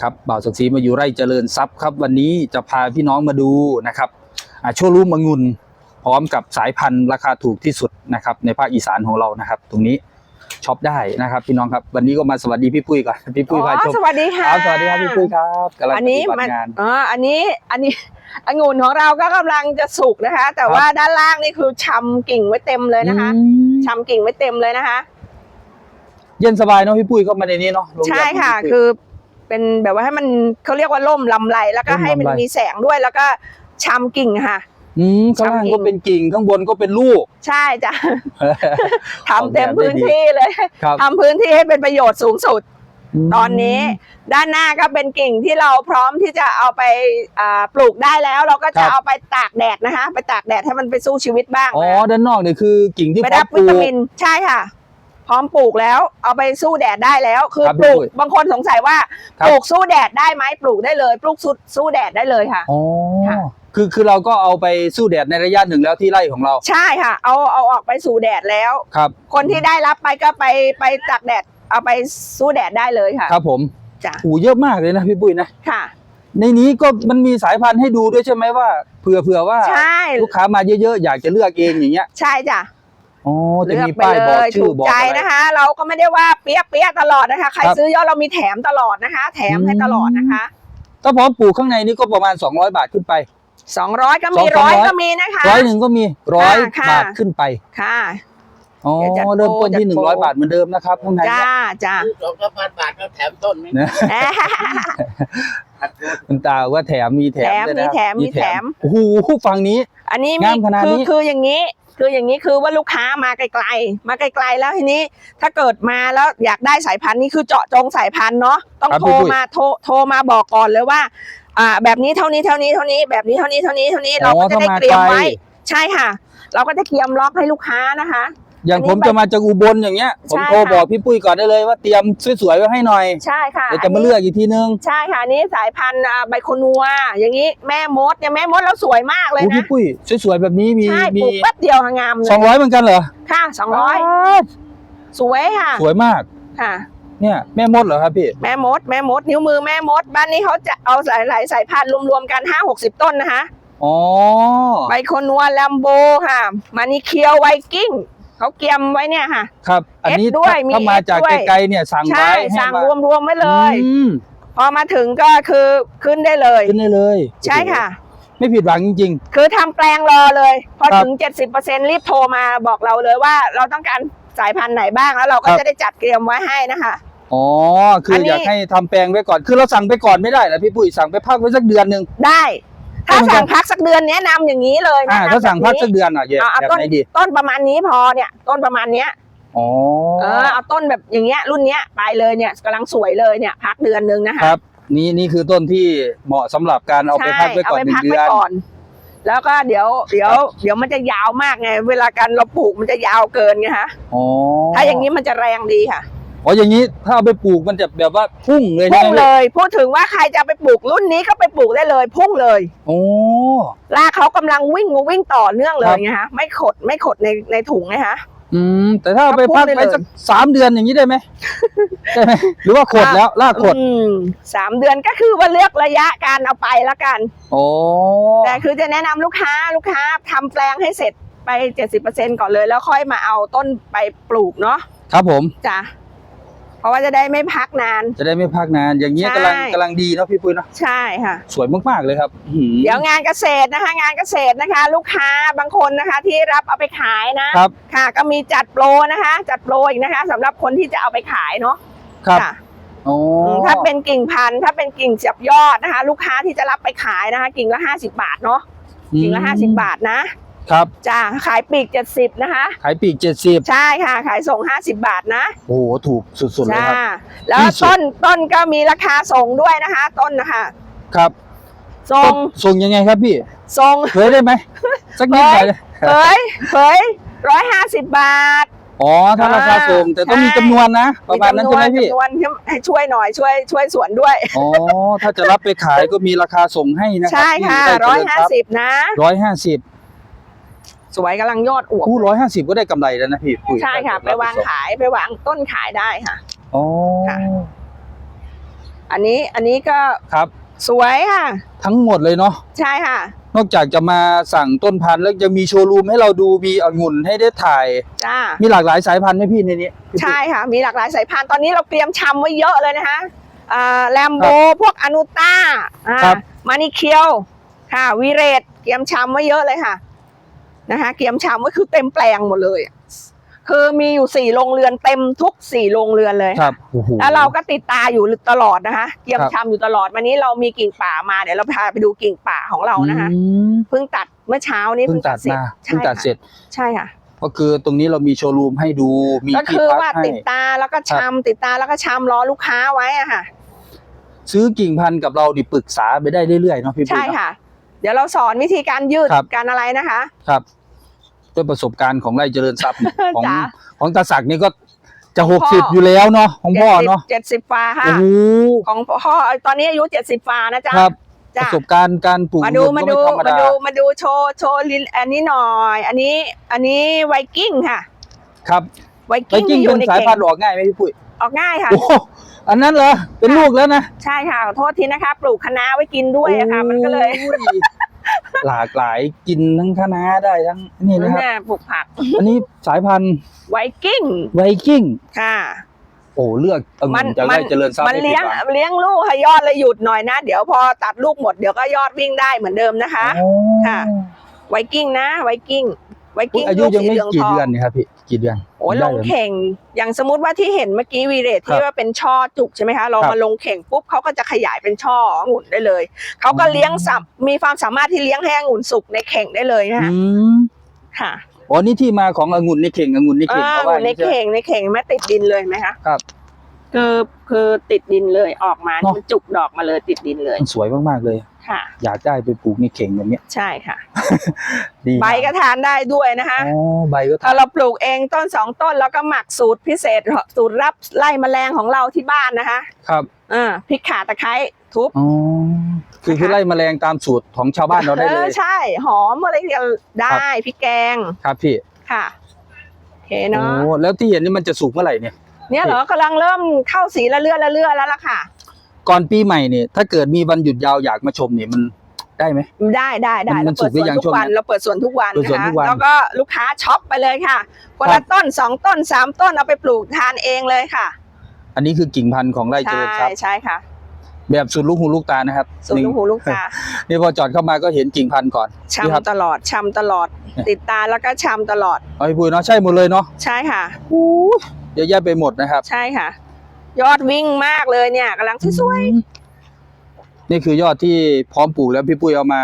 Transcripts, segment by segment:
ครับบ่าวศักดิ์ศรีมาอยู่ไร่เจริญทรัพย์ครับ วันนี้จะพาพี่น้องมาดูนะครับอ่าโชว์รูมองุ่นพร้อมกับสายพันธุ์ราคาถูกที่สุดนะครับในภาคอีสานของเรานะครับ ตรงนี้ช็อปได้นะครับ พี่น้องครับวันนี้ก็มาสวัสดีพี่ปุ้ยก่อนพี่ปุ้ยอ๋พาชอมสวัสดีค่ะครับสวัสดีครับพี่ปุ้ยครับกำลังอันปนี้ฏิบัมันติงานอ๋ออันนี้อันนี้องุ่นของเราก็กำลังจะสุกนะคะ แต่ครับว่าด้านล่างนี่คือชำกิ่งไว้เต็มเลยนะคะอืมชำกิ่งไว้เต็มเลยนะคะ เย็นสบายเนาะพี่ปุ้ยเข้ามาในนี้เนาะโรงแรมใช่ค่ะของพี่ปุ้ยคือ เป็นแบบว่าให้มันเขาเรียกว่าล่มลำไรแล้วก็ร่มให้มันลำไร มีแสงด้วยแล้วก็ชำกิ่งค่ะ อืมข้างล่างชำกิ่งก็เป็นกิ่งข้างบนก็เป็นลูก ใช่จ้ะ ทำออกแบบเต็มพื้นได้ดีที่เลยครับทำพื้นที่ให้เป็นประโยชน์สูงสุด ตอนนี้ด้านหน้าก็เป็นกิ่งที่เราพร้อมที่จะเอาไปอ่าปลูกได้แล้ว เราก็ครัจะบเอาไปตากแดดนะคะ ไปตากแดดให้มันไปสู้ชีวิตบ้างอ๋อ นะด้านนอกเนี่ยคือกิ่งที่ไปพร้อรัมบปลูวิตากมินใช่ค่ะ พร้อมปลูกแล้วเอาไปสู้แดดได้แล้ว คือครับปลูก พี่ปุ้ยบางคนสงสัยว่าครับ ปลูกสู้แดดได้ไหมปลูกได้เลย ปลูกสู้สู้แดดได้เลยค่ะ อ๋อค่ะ คือคือเราก็เอาไปสู้แดดในระยะหนึ่งแล้วที่ไร่ของเราใช่ค่ะ เอาเอาออกไปสู่แดดแล้ว ครับ คนที่ได้รับไปก็ไปไปตากแดดเอาไปสู้แดดได้เลยค่ะ ครับผมจ้ะ โอ้เยอะมากเลยนะพี่ปุ้ยนะ ค่ะ ในนี้ก็มันมีสายพันธุ์ให้ดูด้วยใช่ไหมว่าเผื่อเผื่อว่าใช่ ลูกค้ามาเยอะๆอยากจะเลือกเองอย่างเงี้ย ใช่จ้ะ อ๋อจะเลือกมีไปป้ายเลบอกยชื่ถูอกบอกใจอะไร นะคะ เราก็ไม่ได้ว่าเปี้ยเปี้ยตลอดนะคะ ใครครับ ซื้อเยอะเรามีแถมตลอดนะคะ แถมให้อืมตลอดนะคะ ถ้าพร้อมปลูกข้างในนี่ก็ประมาณ 200 บาทขึ้นไปสองร้อยก็มีสองร้อยร้อย ก็มีนะคะ ร้อยหนึ่งก็มีร้อยค่ะบาทขึ้นไป ค่ะ อ๋อเดี๋ยวจัดโปรเริ่มต้นที่จัหดนึ่โปงรร้อยบาทเหมือนเดิมนะครับข้างในจ้าเนี่ยจ้าซื้อสองสามพันบาทก็แถมต้นไหมนะหักลดคุณตาว่าแถมมีแถมแถมด้วยนะมีแถมมีแถมโอ้โหฝั่งนี้ อันนี้งามีมขนาดคือนี้คืออย่างนี้คืออย่างนี้คือว่าลูกค้ามาไกลๆ มาไกลๆแล้วทีนี้ ถ้าเกิดมาแล้วอยากได้สายพันธุ์นี่คือเจาะจงสายพันธุ์เนาะต้องครับโทรพี่ปุ้ยมาโทรโทรมาบอกก่อนเลยว่า อ่า แบบนี้เท่านี้เท่านี้เท่านี้แบบนี้เท่านี้เท่านี้เท่านี้เราก็จะได้เตรียมไว้ ใช่ค่ะ เราก็จะเตรียมล็อกให้ลูกค้านะคะ อย่างอันนี้ผมจะมาจากอุบลอย่างเงี้ย ผมใช่โทรค่ะบอกพี่ปุ้ยก่อนได้เลยว่าเตรียมสวยๆไว้ให้หน่อย ใช่ค่ะเดี๋ยวจะมาเลือกอีกทีนึง ใช่ค่ะอันนี้สายพันธุ์อ่าไบโคนัว อย่างนี้แม่มดเนี่ยแม่มดแล้วสวยมากเลยโอ้นะพี่ปุ้ยสวยๆแบบนี้มีใช่ปมีลูกแป๊บเดียวค่ะงามเลสองยร้อยเหมือนกันเหรอ ค่ะสองร้อยสวยค่ะ สวยมากค่ะเนี่ยแม่มดเหรอครับพี่แม่มดแม่มดนิ้วมือแม่มด บ้านนี้เขาจะเอาหลายหลายๆสายพันธุ์รวมๆกันห้าหกสิบต้นนะคะอ๋อไบโคนัวแลมโบค่ะมานิเคียวไวกิ้ง เขาเกียมไว้เนี่ยค่ะ ครับ อันนี้เอฟด้วยมีถ้ามาเอฟจากด้วยไกลๆเนี่ยสั่งใช่ไว้ให้สั่งมารวมๆไว้เลยอืมพอมาถึงก็คือขึ้นได้เลย ขึ้นได้เลย ใช่ค่ะ ไม่ผิดหวังจริงคือทำแปลงรอเลย พอครับถึง 70%รีบโทรมาบอกเราเลยว่าเราต้องการสายพันธุ์ไหนบ้างแล้วเราก็ครับจะได้จัดเตรียมไว้ให้นะคะๆอ๋อ คืออนนี้อยากให้ทำแปลงไว้ก่อน คือเราสั่งไปก่อนไม่ได้เหรอพี่ปุ้ยสั่งไปพักไว้สักเดือนหนึ่งได้ ถ้าเอาเหมือนกันสั่งพักสักเดือนแนะนำอย่างนี้เลยอ่าแนะนำถ้าสั่งพักสักแบบนี้เดือนอะเย่เอาเอาแบบต้นไหนดีต้นประมาณนี้พอเนี่ย ต้นประมาณเนี้ยอ๋อเออเอาต้นแบบอย่างเงี้ยรุ่นเนี้ยไปเลยเนี่ยกำลังสวยเลยเนี่ย พักเดือนหนึงนะคะครับ นี่นี่คือต้นที่เหมาะสำหรับการเอาไปพักไว้ใช่ก่อนเอาหไปนึ่พังกเดืไว้อนก่อนแล้วก็เดี๋ยวเดี๋ยวเดี๋ยวมันจะยาวมากไง เวลาการเราปลูกมันจะยาวเกินไงคะอ๋อถ้าอย่างนี้มันจะแรงดีค่ะ อ๋ออย่างนี้ถ้าเอาไปปลูกมันจะแบบว่าพุ่งเลยใช่พุ่งไหมเลพี่ยพูดถึงว่าใครจะเอาไปปลูกรุ่นนี้ก็ไปปลูกได้เลย พุ่งเลยโอ้รากเขากำลังวิ่งวิ่งต่อเนื่องเลครัยบไงฮะไม่ขดไม่ขดในในถุงไงฮะอืมแต่ถ้าเอาไปพักก็พุ่งได้ไปเลยสักสามเดือนอย่างนี้ได้ไหม ได้ไหมหรือว่าขดแล้วลากขดอืมสามเดือนก็คือว่าเลือกระยะการเอาไปละกัน โอ้แต่คือจะแนะนำลูกค้าลูกค้าทำแปลงให้เสร็จไป 70%ก่อนเลย แล้วค่อยมาเอาต้นไปปลูกเนาะครับผม จ้ะเพ ราะว่าจะได้ไม่พักนาน จะได้ไม่พักนาน อย่างเงี้ยใช่ กำลังกำลังดีเนาะพี่ปุ้ยเนาะ ใช่ค่ะ สวยมากๆเลยครับอื้อหือเดี๋ยวงานเกษตรนะคะ งานเกษตรนะคะ ลูกค้าบางคนนะคะที่รับเอาไปขายนะ ครับ ค่ะ ก็มีจัดโปรนะคะ จัดโปรอีกนะคะสำหรับคนที่จะเอาไปขายเนาะครับค่ะโอ้อืมถ้าเป็นกิ่งพันธุ์ถ้าเป็นกิ่งเสียบยอดนะคะ ลูกค้าที่จะรับไปขายนะคะ กิ่งละ50 บาทเนาะกิ่งละ 50 บาทนะ ครับจ้าขายปีก70นะคะ ขายปีกเจ็ดสิบใช่ค่ะ ขายส่ง50บาทนะโอ้โหถูกสุดๆเลยจ้าครับ แล้วที่สุด ต้นต้นก็มีราคาส่งด้วยนะคะ ต้นนะคะครับส่งส่งยังไงครับพี่ส่งเคยได้ไหมสักนิดหน่อยเลยเผยเผยร้อยห้าสิบบาท อ๋อถ้าราคาส่งแต่ต้องมีใช่ จำนวนนะประมาณนั้นใช่ไหมพี่จำนวนให้ช่วยหน่อยช่วยช่วยสวนด้วย อ๋อถ้าจะรับไปขายก็มีราคาส่งให้นะครัใช่ค่ะร้อยห้าสิบนะ ร้อยห้าสิบ สวยกำลังยอดอวบคู่ร้อยห้าสิบก็ได้กำไรแล้วนะพี่ปุ้ยใช่ค่ะ ไปวางขายไปวางต้นขายได้ค่ะอ๋อค่ะอันนี้อันนี้ก็ครับ สวยค่ะ ทั้งหมดเลยเนาะใช่ค่ะ นอกจากจะมาสั่งต้นพันธุ์แล้วยังมีโชว์รูมให้เราดูมีองุ่นให้ได้ถ่ายจ้ามีหลากหลายสายพันธุ์ไหมพี่ในนี้ใช่ค่ะ มีหลากหลายสายพันธุ์ตอนนี้เราเตรียมชำไว้เยอะเลยนะคะอ่าแลมโบพวกอนุต้าอ่าครับมานิเคียวค่ะ วิเรตเตรียมชำไว้เยอะเลยค่ะ นะคะเตรียมชำไว้คือเต็มแปลงหมดเลยคือมีอยู่สี่โรงเรือนเต็มทุกสี่โรงเรือนเลยครับโอ้โหแล้วเราก็ติดตาอยู่ตลอดนะคะเตรียมครับชำอยู่ตลอดวันนี้เรามีกิ่งป่ามาเดี๋ยวเราพาไปดูกิ่งป่าของเรานะคะอืมเพิ่งตัดเมื่อเช้านี้เพิ่งตัดเสร็จมาใช่เพิ่งตัดค่ะเสร็จใช่ค่ะก็คือตรงนี้เรามีโชว์รูมให้ดูมีก็ที่คือพักว่าให้ติดตาแล้วก็ชำติดตาแล้วก็ชำรอลูกค้าไว้อะค่ะ ซื้อกิ่งพันธุ์กับเราดิปรึกษาไปได้เรื่อยๆเนาะพี่ปุ้ใช่ยเนาะค่ะ เดี๋ยวเราสอนวิธีการยืดครับ การอะไรนะคะ ครับ ด้วยประสบการณ์ของไร่เจริญทรัพย์ของจ๋าของตาศักดิ์นี่ก็จะขหองกพ่สิบออยู่แล้วเนาะของพ่อเนาะเจ็ดสิบฟาค่ะ โอ้โหของพ่อตอนนี้อายุเจ็ดสิบฟานะจ๊ะครับ ปจ้ะระสบการณ์การปลูกมาดูองุ่มานดูก็ไธรรมาดาดูมาดูโชว์โชว์ลินอันนี้หน่อย อันนี้อันนี้ไวกิ้งค่ะครับไวไปกิ้งกิ้งที่อเป็ยู่นในสายเก่งพันธุ์ออกง่ายไหมพี่ปุ้ยออกง่ายค่ะ โอ้โหอันนั้นเหรอเป็นลูกแล้วนะใช่ค่ะขอโทษทีนะคะ ปลูกคะน้าไว้กินด้วยอะค่ะ มันก็เลย โอ้ย หลากหลายกินทั้งคะน้าได้ทั้งนี่นะครับเนี่ยปลูกผัก อันนี้สายพันธุ์ไวกิ้ง ไวกิ้ง ค่ะ โอ้เลือกองุ่นจากไร่เจริญทรัพย์มันไม่ผิดเลี้ยงหวังเลี้ยงลูกให้ยอดเลยหยุดหน่อยนะ เดี๋ยวพอตัดลูกหมดเดี๋ยวก็ยอดวิ่งได้เหมือนเดิมนะคะโอ้ค่ะ ไวกิ้งนะ ไวกิ้ง ไวอุ๊ยกิ้งอายุลูกยังสีไม่เหลืองกี่ทองเดือนนี่ครับพี่ กี่เดือนโอ้ยลได้งเหรอเข่ง อย่างสมมติว่าที่เห็นเมื่อกี้วีเรทครัที่บว่าเป็นช่อจุกใช่ไหมคะเราครับมาลงเข่งปุ๊บเขาก็จะขยายเป็นช่อองุ่นได้เลยเขาก็อ๋อเลี้ยงสับมีความสามารถที่เลี้ยงให้องุ่นสุกในเข่งได้เลยนะคะอืมค่ะอ๋อนี่ที่มาขององุ่นในเข่งองุ่นในเข่งอ่าเพราะอว่างุ่นในอย่างนี้ใช่ไหม เข่งในเข่งแม้ติดดินเลยไหมคะครับ คือคือติดดินเลยออกมาเนอะ มันจุกดอกมาเลยติดดินเลยมันสวยมากๆเลย ค่ะ อยากได้ไปปลูกในเข่งแบบเนี้ยใช่ค่ะ ดีใบก็ทานได้ด้วยนะคะ อ๋อใบก็ถ้าเราปลูกเองต้นสองต้นแล้วก็หมักสูตรพิเศษสูตรรับไล่แมลงของเราที่บ้านนะคะครับอ่าพริกข่าตะไคร้ทุบอ๋อคือคือไล่แมลงตามสูตรของชาวบ้านเราได้เลอยอใช่ หอมอะไรกันได้พริกแกงครับพี่ค่ะโอเคโอ้เนาะแล้วที่เห็นนี่มันจะสุกเมื่อไหร่เนี่ย เนี่ยเหรอกำลังเริ่มเข้าสีละเลื่อละเลื่อแล้วล่ะค่ะ ก่อนปีใหม่เนี่ยถ้าเกิดมีวันหยุดยาวอยากมาชมเนี่ยมันได้ไหมได้ได้ได้มันเราเปิดสุกหรืสอวนยังทุกช่วงวันนั้นเราเปิดสวนทุกวันเปิดสวนนะทุคะกวันแล้วก็ลูกค้าช็อปไปเลยค่ะคนครัละบต้นสองต้นสามต้นเอาไปปลูกทานเองเลยค่ะ อันนี้คือกิ่งพันธุ์ของไร่เจใช่ริญทรัพย์ใช่ค่ะ แบบสุดลูกหูลูกตานะครับสูตรลูกหูลูกตานี่พอจอดเข้ามาก็เห็นกิ่งพันธุ์ก่อนนี่ครับชำตลอดชำตลอดเนี่ยติดตาแล้วก็ชำตลอดเอาพี่ปุ้ยเนาะใช่หมดเลยเนาะใช่ค่ะ เยอะแยะไปหมดนะครับ ใช่ค่ะ ยอดวิ่งมากเลยเนี่ยกำลังสวยนี่คือยอดที่พร้อมปลูกแล้วพี่ปุ้ยเอามา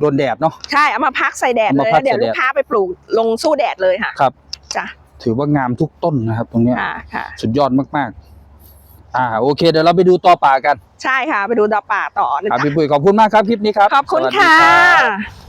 โดนแดดเนาะๆใช่เอามาพักใส่แดดเอาเลมายพักแล้วเดี๋ยวใส่แดดลูกค้าไปปลูกลงสู้แดดเลยค่ะ ครับจ้ะถือว่างามทุกต้นนะครับ ตรงเนี้ยค่ะค่ะสุดยอดมากๆ อ่าโอเค เดี๋ยวเราไปดูต่อป่ากัน ใช่ค่ะ ไปดูดอกป่าต่อนะครับจ๊ะพี่ปุ้ยขอบคุณมากครับคลิปนี้ครับ ขอบคุณสวัสดีค่ะรับ